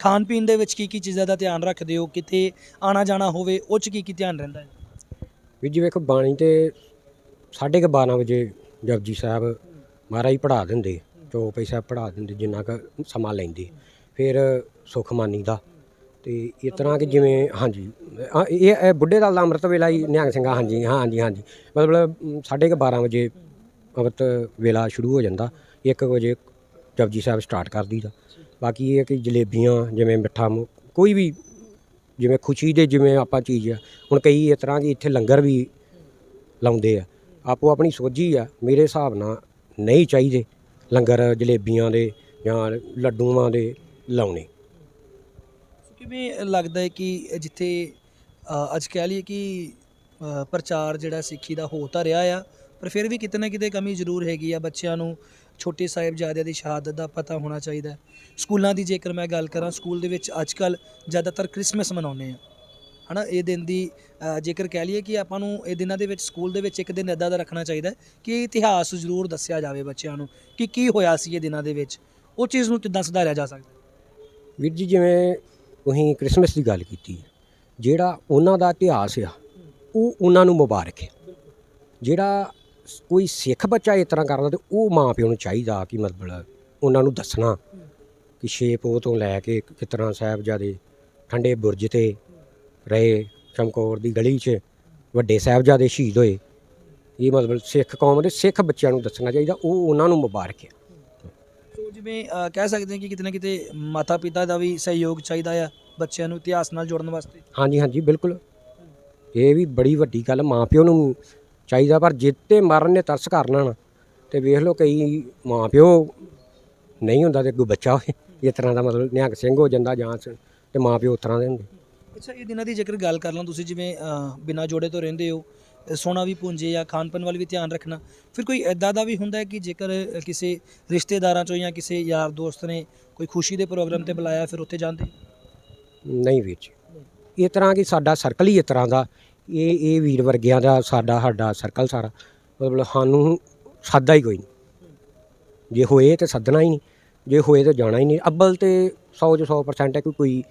ਖਾਣ ਪੀਣ ਦੇ ਵਿੱਚ ਕੀ ਕੀ ਚੀਜ਼ਾਂ ਦਾ ਧਿਆਨ ਰੱਖਦੇ ਹੋ? ਕਿਤੇ ਆਣਾ ਜਾਣਾ ਹੋਵੇ ਉਹ ਚ ਕੀ ਕੀ ਧਿਆਨ ਰਹਿੰਦਾ ਹੈ ਵੀ ਜੀ ਵੇਖੋ ਬਾਣੀ ਤੇ ਸਾਢੇ ਕੁ 12 ਵਜੇ ਜਪਜੀ ਸਾਹਿਬ ਮਹਾਰਾਜ ਪੜ੍ਹਾ ਦਿੰਦੇ ਚੋ ਪੈਸਾ ਪੜ੍ਹਾ ਦਿੰਦੇ ਜਿੰਨਾ ਕੁ ਸਮਾਂ ਲੈਂਦੇ। ਫਿਰ ਸੁਖਮਾਨੀ ਦਾ ਤੇ ਇਸ ਤਰ੍ਹਾਂ ਕਿ ਜਿਵੇਂ ਹਾਂਜੀ ਆ, ਇਹ ਇਹ ਬੁੱਢੇ ਦਾ ਅੰਮ੍ਰਿਤ ਵੇਲਾ ਹੀ ਨਿਹੰਗ ਸਿੰਘਾ ਹਾਂਜੀ ਹਾਂ, ਹਾਂਜੀ ਹਾਂਜੀ। ਮਤਲਬ ਮ, ਸਾਢੇ ਕੁ 12 ਵਜੇ ਅੰਮ੍ਰਿਤ ਵੇਲਾ ਸ਼ੁਰੂ ਹੋ ਜਾਂਦਾ 1 ਵਜੇ ਜਪਜੀ ਸਾਹਿਬ ਸਟਾਰਟ ਕਰ ਦਈਦਾ। ਬਾਕੀ ਇਹ ਹੈ ਕਿ ਜਲੇਬੀਆਂ ਜਿਵੇਂ ਮਿੱਠਾ ਮੂੰਹ ਕੋਈ ਵੀ ਜਿਵੇਂ ਖੁਸ਼ੀ ਦੇ ਜਿਵੇਂ ਆਪਾਂ ਚੀਜ਼ ਆ ਹੁਣ ਕਈ ਇਸ ਤਰ੍ਹਾਂ ਕਿ ਇੱਥੇ ਲੰਗਰ ਵੀ ਲਾਉਂਦੇ ਆ। ਆਪੋ ਆਪਣੀ ਸੋਝੀ ਆ ਮੇਰੇ ਹਿਸਾਬ ਨਾਲ ਨਹੀਂ ਚਾਹੀਦੇ ਲੰਗਰ ਜਲੇਬੀਆਂ ਦੇ ਜਾਂ ਲੱਡੂਆਂ ਦੇ ਲਾਉਣੇ। ਕਿਵੇਂ ਲੱਗਦਾ ਹੈ ਕਿ ਜਿੱਥੇ ਅ, ਅੱਜ ਕਹਿ ਲਈਏ ਕਿ ਅ, ਪ੍ਰਚਾਰ ਜਿਹੜਾ ਸਿੱਖੀ ਦਾ ਹੋ ਤਾਂ ਰਿਹਾ ਆ ਪਰ ਫਿਰ ਵੀ ਕਿਤੇ ਨਾ ਕਿਤੇ ਕਮੀ ਜ਼ਰੂਰ ਹੈਗੀ ਆ ਬੱਚਿਆਂ ਨੂੰ ਛੋਟੇ ਸਾਹਿਬਜ਼ਾਦਿਆਂ ਦੀ ਸ਼ਹਾਦਤ ਦਾ ਪਤਾ ਹੋਣਾ ਚਾਹੀਦਾ ਹੈ। ਸਕੂਲਾਂ ਦੀ ਜੇਕਰ ਮੈਂ ਗੱਲ ਕਰਾਂ ਸਕੂਲ ਦੇ ਵਿੱਚ ਅੱਜ ਕੱਲ ਜ਼ਿਆਦਾਤਰ ਕ੍ਰਿਸਮਸ ਮਨਾਉਂਦੇ ਆ ਹਨਾ ਇਹ ਦਿਨ ਦੀ ਅ, ਜੇਕਰ ਕਹਿ ਲਈਏ ਕਿ ਆਪਾਂ ਨੂੰ ਇਹ ਦਿਨਾਂ ਦੇ ਵਿੱਚ ਸਕੂਲ ਦੇ ਵਿੱਚ ਇੱਕ ਦਿਨ ਇੱਦਾਂ ਦਾ ਰੱਖਣਾ ਚਾਹੀਦਾ ਹੈ ਕਿ ਇਤਿਹਾਸ ਜ਼ਰੂਰ ਦੱਸਿਆ ਜਾਵੇ ਬੱਚਿਆਂ ਨੂੰ ਕਿ ਕੀ ਹੋਇਆ ਸੀ ਇਹ ਦਿਨਾਂ ਦੇ ਵਿੱਚ ਉਹ ਚੀਜ਼ ਨੂੰ ਕਿੱਦਾਂ ਸੁਧਾਰਿਆ ਜਾ ਸਕਦਾ ਹੈ। ਵੀਰ ਜੀ ਜਿਵੇਂ ਤੁਸੀਂ ਕ੍ਰਿਸਮਸ ਦੀ ਗੱਲ ਕੀਤੀ ਹੈ। ਜਿਹੜਾ ਉਹਨਾਂ ਦਾ ਇਤਿਹਾਸ ਆ, ਉਹ ਉਹਨਾਂ ਨੂੰ ਮੁਬਾਰਕ ਹੈ। ਜਿਹੜਾ ਕੋਈ ਸਿੱਖ ਬੱਚਾ ਇਸ ਤਰ੍ਹਾਂ ਕਰਦਾ ਤੇ ਉਹ ਮਾਂ ਪਿਓ ਨੂੰ ਚਾਹੀਦਾ ਕਿ ਮਤਲਬ ਉਹਨਾਂ ਨੂੰ ਦੱਸਣਾ ਕਿ ਛੇ ਪੋਹ ਤੋਂ ਲੈ ਕੇ ਕਿਸ ਸਾਹਿਬਜ਼ਾਦੇ ਠੰਡੇ ਬੁਰਜ ਤੇ ਰਹੇ, ਚਮਕੌਰ ਦੀ ਗਲੀ 'ਚ ਵੱਡੇ ਸਾਹਿਬਜ਼ਾਦੇ ਸ਼ਹੀਦ ਹੋਏ। ਇਹ ਮਤਲਬ ਸਿੱਖ ਕੌਮ ਦੇ ਸਿੱਖ ਬੱਚਿਆਂ ਨੂੰ ਦੱਸਣਾ ਚਾਹੀਦਾ, ਉਹ ਉਹਨਾਂ ਨੂੰ ਮੁਬਾਰਕ ਹੈ। ਸੋ ਜਿਵੇਂ ਅ, ਕਹਿ ਸਕਦੇ ਹਾਂ ਕਿ ਕਿਤੇ ਨਾ ਕਿਤੇ ਮਾਤਾ ਪਿਤਾ ਦਾ ਵੀ ਸਹਿਯੋਗ ਚਾਹੀਦਾ ਆ ਬੱਚਿਆਂ ਨੂੰ ਇਤਿਹਾਸ ਨਾਲ ਜੋੜਨ ਵਾਸਤੇ। ਹਾਂਜੀ ਹਾਂਜੀ ਬਿਲਕੁਲ। ਇਹ ਵੀ ਬੜੀ ਵੱਡੀ ਗੱਲ ਮਾਂ ਪਿਓ ਨੂੰ ਚਾਹੀਦਾ ਪਰ ਜਿੱਤੇ ਮਰਨ ਨੇ ਤਰਸ ਕਰਨਾ ਨਾ ਤੇ ਵੇਖ ਲਓ ਕਈ ਮਾਂ ਪਿਓ ਨਹੀਂ ਹੁੰਦਾ ਤੇ ਕੋਈ ਬੱਚਾ ਹੋਏ ਇਸ ਤਰ੍ਹਾਂ ਦਾ ਮਤਲਬ ਨਿਹੰਗ ਸਿੰਘ ਹੋ ਜਾਂਦਾ ਜਾਂ ਸ- ਤੇ ਮਾਂ ਪਿਓ ਉਸ ਤਰ੍ਹਾਂ ਦੇ ਹੁੰਦੇ। ਅੱਛਾ ਇਹ ਦਿਨਾਂ ਦੀ ਜੇਕਰ ਗੱਲ ਕਰ ਲਾਂ ਤੁਸੀਂ ਜਿਵੇਂ ਅ, ਬਿਨਾਂ ਜੋੜੇ ਤੋਂ ਰਹਿੰਦੇ ਹੋ ਸੋਨਾ ਵੀ ਪੂੰਜੇ ਜਾਂ ਖਾਣ ਪੀਣ ਵੱਲ ਵੀ ਧਿਆਨ ਰੱਖਣਾ। ਫਿਰ ਕੋਈ ਐਦਾਂ ਦਾ ਵੀ ਹੁੰਦਾ ਹੈ ਕਿ ਜੇਕਰ ਕਿਸੇ ਰਿਸ਼ਤੇਦਾਰਾਂ ਚੋਂ ਜਾਂ ਕਿਸੇ ਯਾਰ ਦੋਸਤ ਨੇ ਕੋਈ ਖੁਸ਼ੀ ਦੇ ਪ੍ਰੋਗਰਾਮ ਤੇ ਬੁਲਾਇਆ ਫਿਰ ਉੱਥੇ ਜਾਂਦੇ? ਨਹੀਂ ਵੀਰ ਜੀ। ਇਸ ਤਰ੍ਹਾਂ ਕਿ ਸਾਡਾ ਸਰਕਲ ਹੀ ਇਸ ਤਰ੍ਹਾਂ ਦਾ। ਇਹ ਇਹ ਵੀਰ ਵਰਗਿਆਂ ਦਾ ਸਾਡਾ ਸਾਡਾ ਸਰਕਲ ਸਾਰਾ। ਮਤਲਬ ਸਾਨੂੰ ਸਾਦਾ ਹੀ ਕੋਈ ਨਹੀਂ। ਜੇ ਹੋਏ ਤੇ ਸੱਦਣਾ ਹੀ ਨਹੀਂ। ਜੇ ਹੋਏ ਤਾਂ ਜਾਣਾ ਹੀ ਨਹੀਂ। ਅੱਬਲ ਤੇ 100 ਚ 100% ਹੈ ਕਿ ਕੋਈ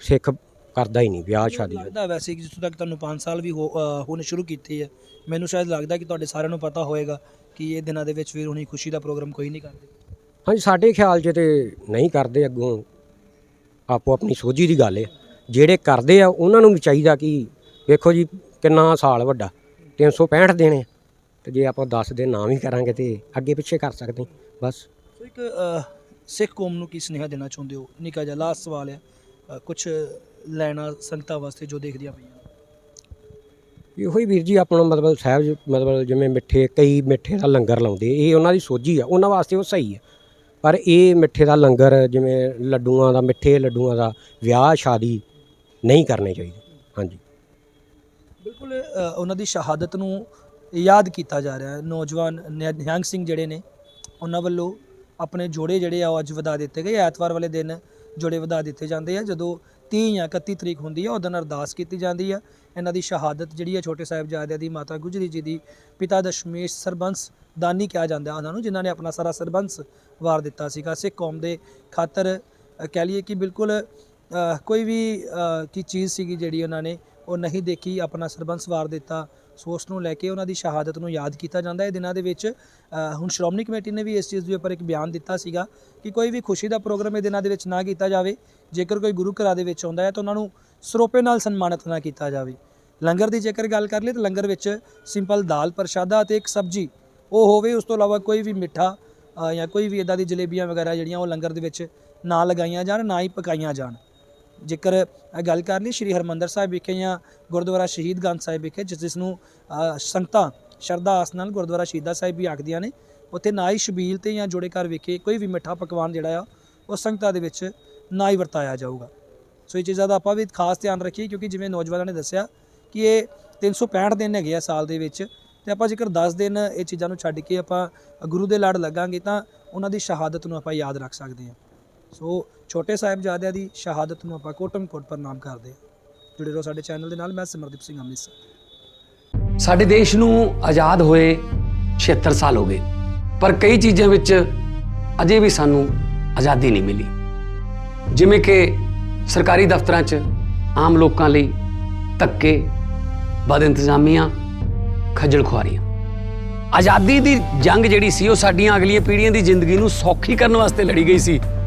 ਸਿੱਖ ਕਰਦਾ ਹੀ ਨਹੀਂ ਵਿਆਹ ਸ਼ਾਦੀ ਲੱਗਦਾ ਵੈਸੇ ਕਿ ਜਿੱਥੋਂ ਤੱਕ ਤੁਹਾਨੂੰ 5 ਸਾਲ ਵੀ ਹੋ ਅ, ਹੋਣੇ ਸ਼ੁਰੂ ਕੀਤੇ ਆ ਮੈਨੂੰ ਸ਼ਾਇਦ ਲੱਗਦਾ ਕਿ ਤੁਹਾਡੇ ਸਾਰਿਆਂ ਨੂੰ ਪਤਾ ਹੋਏਗਾ ਕਿ ਇਹ ਦਿਨਾਂ ਦੇ ਵਿੱਚ ਵੀਰ ਹੁਣੀ ਖੁਸ਼ੀ ਦਾ ਪ੍ਰੋਗਰਾਮ ਕੋਈ ਨਹੀਂ ਕਰਦੇ। ਹਾਂਜੀ ਸਾਡੇ ਖਿਆਲ 'ਚ ਤੇ ਨਹੀਂ ਕਰਦੇ ਅੱਗੋਂ। ਆਪੋ ਆਪਣੀ ਸੋਝੀ ਦੀ ਗੱਲ ਹੈ ਜਿਹੜੇ ਕਰਦੇ ਆ ਉਹਨਾਂ ਨੂੰ ਵੀ ਚਾਹੀਦਾ ਕਿ ਵੇਖੋ ਜੀ ਕਿੰਨਾ ਸਾਲ ਵੱਡਾ 365 ਦਿਨ ਹੈ ਤੇ ਜੇ ਆਪਾਂ 10 ਦਿਨ ਨਾ ਵੀ ਕਰਾਂਗੇ ਤੇ ਅੱਗੇ ਪਿੱਛੇ ਕਰ ਸਕਦੇ ਹਾਂ, ਬਸ। ਸੋ ਇੱਕ ਅ, ਸਿੱਖ ਕੌਮ ਨੂੰ ਕੀ ਸੁਨੇਹਾ ਦੇਣਾ ਚਾਹੁੰਦੇ ਹੋ? ਨਿੱਕਾ ਜਿਹਾ ਲਾਸਟ ਸਵਾਲ ਹੈ ਕੁਝ ਲੈਣਾ ਸੰਗਤਾਂ ਵਾਸਤੇ ਜੋ ਦੇਖਦੀਆਂ ਪਈਆਂ। ਇਹੋ ਹੀ ਵੀਰ ਜੀ ਆਪਣਾ ਮਤਲਬ ਸਾਹਿਬ ਜੀ, ਮਤਲਬ ਜਿਵੇਂ ਮਿੱਠੇ ਕਈ ਮਿੱਠੇ ਦਾ ਲੰਗਰ ਲਾਉਂਦੇ ਇਹ ਉਹਨਾਂ ਦੀ ਸੋਝੀ ਆ ਉਹਨਾਂ ਵਾਸਤੇ ਉਹ ਸਹੀ ਹੈ ਪਰ ਇਹ ਮਿੱਠੇ ਦਾ ਲੰਗਰ ਜਿਵੇਂ ਲੱਡੂਆਂ ਦਾ ਮਿੱਠੇ ਲੱਡੂਆਂ ਦਾ ਵਿਆਹ ਸ਼ਾਦੀ ਨਹੀਂ ਕਰਨੇ ਚਾਹੀਦੇ। ਹਾਂਜੀ। ਬਿਲਕੁਲ ਅ, ਉਹਨਾਂ ਦੀ ਸ਼ਹਾਦਤ ਨੂੰ ਯਾਦ ਕੀਤਾ ਜਾ ਰਿਹਾ ਹੈ। ਨੌਜਵਾਨ ਨਿ- ਨਿਹੰਗ ਸਿੰਘ ਜਿਹੜੇ ਨੇ ਉਹਨਾਂ ਵੱਲੋਂ ਆਪਣੇ ਜੋੜੇ ਜਿਹੜੇ ਆ ਉਹ ਅੱਜ ਵਧਾ ਦਿੱਤੇ ਗਏ। ਐਤਵਾਰ ਵਾਲੇ ਦਿਨ ਜੋੜੇ ਵਧਾ ਦਿੱਤੇ ਜਾਂਦੇ ਆ। ਜਦੋਂ 30 ਜਾਂ 31 ਤਰੀਕ ਹੁੰਦੀ ਆ ਦਿਨ ਅਰਦਾਸ ਕੀਤੀ ਜਾਂਦੀ ਆ। ਇਹਨਾਂ ਦੀ ਸ਼ਹਾਦਤ ਜਿਹੜੀ ਆ, ਛੋਟੇ ਸਾਹਿਬਜ਼ਾਦਿਆਂ ਦੀ, ਮਾਤਾ ਗੁਜਰੀ ਜੀ ਦੀ, ਪਿਤਾ ਦਸ਼ਮੇਸ਼ ਸਰਬੰਸ ਦਾਨੀ ਕਿਹਾ ਜਾਂਦਾ ਉਹਨਾਂ ਨੂੰ, ਜਿਨ੍ਹਾਂ ਨੇ ਆਪਣਾ ਸਾਰਾ ਸਰਬੰਸ ਵਾਰ ਦਿੱਤਾ ਸੀਗਾ। ਸਿੱਖ ਕੌਮ ਦੇ ਖਾਤਰ ਕਹਿ ਲਈਏ ਕਿ ਬਿਲਕੁਲ ਕੋਈ ਵੀ ਕੀ ਚੀਜ਼ ਸੀਗੀ ਜਿਹੜੀ ਉਹਨਾਂ ਨੇ, ਉਹ ਨਹੀਂ ਦੇਖੀ, ਆਪਣਾ ਸਰਬੰਸ ਵਾਰ ਦਿੱਤਾ। ਸੋ ਉਸ ਨੂੰ ਲੈ ਕੇ ਉਹਨਾਂ ਦੀ ਸ਼ਹਾਦਤ ਨੂੰ ਯਾਦ ਕੀਤਾ ਜਾਂਦਾ ਹੈ। ਇਹ ਦਿਨਾਂ ਦੇ ਵਿੱਚ ਹੁਣ ਸ਼੍ਰੋਮਣੀ ਕਮੇਟੀ ਨੇ ਵੀ ਇਸ ਚੀਜ਼ ਦੇ ਉੱਪਰ ਇੱਕ ਬਿਆਨ ਦਿੱਤਾ ਸੀਗਾ ਕਿ ਕੋਈ ਵੀ ਖੁਸ਼ੀ ਦਾ ਪ੍ਰੋਗਰਾਮ ਇਹ ਦਿਨਾਂ ਦੇ ਵਿੱਚ ਨਾ ਕੀਤਾ ਜਾਵੇ। ਜੇਕਰ ਕੋਈ ਗੁਰੂ ਘਰਾਂ ਦੇ ਵਿੱਚ ਆਉਂਦਾ ਹੈ ਤਾਂ ਉਹਨਾਂ ਨੂੰ ਸਰੋਪੇ ਨਾਲ ਸਨਮਾਨਿਤ ਨਾ ਕੀਤਾ ਜਾਵੇ। ਲੰਗਰ ਦੀ ਜੇਕਰ ਗੱਲ ਕਰ ਲਈ ਤਾਂ ਲੰਗਰ ਵਿੱਚ ਸਿੰਪਲ ਦਾਲ ਪ੍ਰਸ਼ਾਦਾ ਅਤੇ ਇੱਕ ਸਬਜੀ, ਉਹ ਹੋਵੇ, ਉਸ ਤੋਂ ਇਲਾਵਾ ਕੋਈ ਵੀ ਮਿੱਠਾ ਜਾਂ ਕੋਈ ਵੀ ਇਦਾਂ ਦੀ ਜਲੇਬੀਆਂ ਵਗੈਰਾ ਜਿਹੜੀਆਂ ਉਹ ਲੰਗਰ ਦੇ ਵਿੱਚ ਨਾ ਲਗਾਈਆਂ ਜਾਣ, ਨਾ ਹੀ ਪਕਾਈਆਂ ਜਾਣ। ਜੇਕਰ ਗੱਲ ਕਰ ਲਈ ਸ਼੍ਰੀ ਹਰਮੰਦਰ ਸਾਹਿਬ ਵਿਖੇ ਜਾਂ ਗੁਰਦੁਆਰਾ ਸ਼ਹੀਦ ਗੰਜ ਸਾਹਿਬ ਵਿਖੇ, ਜਿਸ ਜਿਸ ਨੂੰ ਸੰਗਤਾਂ ਸ਼ਰਧਾ ਆਸ ਨਾਲ ਗੁਰਦੁਆਰਾ ਸ਼ਹੀਦਾ ਸਾਹਿਬ ਵੀ ਆਖਦੀਆਂ ਨੇ, ਉੱਥੇ ਨਾ ਹੀ ਸ਼ਬੀਲ ਤੇ ਜਾਂ ਜੋੜੇ ਘਰ ਵਿਖੇ ਕੋਈ ਵੀ ਮਿੱਠਾ ਪਕਵਾਨ ਜਿਹੜਾ ਆ, ਉਹ ਸੰਗਤਾਂ ਦੇ ਵਿੱਚ ਨਾ ਹੀ ਵਰਤਾਇਆ ਜਾਊਗਾ। ਸੋ ਇਹ ਚੀਜ਼ਾਂ ਦਾ ਆਪਾਂ ਵੀ ਖਾਸ ਧਿਆਨ ਰੱਖੀਏ, ਕਿਉਂਕਿ ਜਿਵੇਂ ਨੌਜਵਾਨਾਂ ਨੇ ਦੱਸਿਆ ਕਿ ਇਹ 365 ਦਿਨ ਹੈਗੇ ਆ ਸਾਲ ਦੇ ਵਿੱਚ, ਤੇ ਆਪਾਂ ਜੇਕਰ 10 ਦਿਨ ਇਹ ਚੀਜ਼ਾਂ ਨੂੰ ਛੱਡ ਕੇ ਆਪਾਂ ਗੁਰੂ ਦੇ ਲੜ ਲੱਗਾਂਗੇ ਤਾਂ ਉਹਨਾਂ ਦੀ ਸ਼ਹਾਦਤ ਨੂੰ ਆਪਾਂ ਯਾਦ ਰੱਖ ਸਕਦੇ ਹਾਂ। ਸੋ ਛੋਟੇ ਸਾਹਿਬਜ਼ਾਦਿਆਂ ਦੀ ਸ਼ਹਾਦਤ ਨੂੰ ਆਪਾਂ ਕੋਟਮ ਕੋਟ ਪ੍ਰਣਾਮ ਕਰਦੇ ਜੁੜੇ ਰਹੋ ਸਾਡੇ ਚੈਨਲ ਦੇ ਨਾਲ, ਮੈਂ ਸਿਮਰਦੀਪ ਸਿੰਘ ਅੰਮ੍ਰਿਤਸਰ। ਸਾਡੇ ਦੇਸ਼ ਨੂੰ ਆਜ਼ਾਦ ਹੋਏ 76 ਸਾਲ ਹੋ ਗਏ, ਪਰ ਕਈ ਚੀਜ਼ਾਂ ਵਿੱਚ ਅਜੇ ਵੀ ਸਾਨੂੰ ਆਜ਼ਾਦੀ ਨਹੀਂ ਮਿਲੀ। ਜਿਵੇਂ ਕਿ ਸਰਕਾਰੀ ਦਫ਼ਤਰਾਂ 'ਚ ਆਮ ਲੋਕਾਂ ਲਈ ਧੱਕੇ, ਬਦ ਇੰਤਜ਼ਾਮੀਆਂ, ਖੱਜਲ ਖੁਆਰੀਆਂ। ਆਜ਼ਾਦੀ ਦੀ ਜੰਗ ਜਿਹੜੀ ਸੀ, ਉਹ ਸਾਡੀਆਂ ਅਗਲੀਆਂ ਪੀੜ੍ਹੀਆਂ ਦੀ ਜ਼ਿੰਦਗੀ ਨੂੰ ਸੌਖੀ ਕਰਨ ਵਾਸਤੇ ਲੜੀ ਗਈ ਸੀ।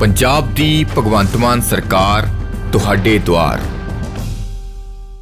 ਪੰਜਾਬ ਦੀ ਭਗਵੰਤ ਮਾਨ ਸਰਕਾਰ ਤੁਹਾਡੇ ਦੁਆਰ।